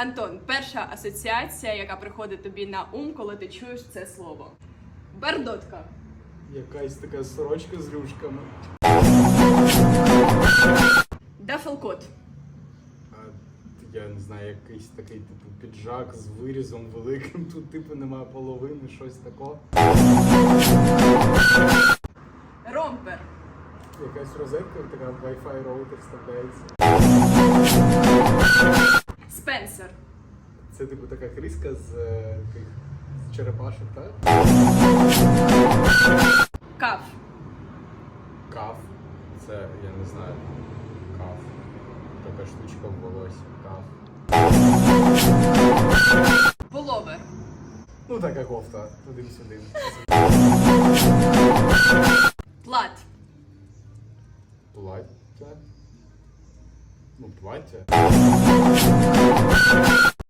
Антон, перша асоціація, яка приходить тобі на ум, коли ти чуєш це слово. Бердотка. Якась така сорочка з рюшками. Дафелкот. Я не знаю, якийсь такий типу піджак з вирізом великим. Тут типу немає половини, щось такого. Ромпер. Якась розетка, така Wi-Fi роутер вставляється. Це типу така криска з е, тих з черепашок, так? Каф. Каф. Це я не знаю. Каф. Така штучка в волосі. Каф. Половер. Ну така кофта. Туди-сюди. Плат. Плаття. Ну, плаття.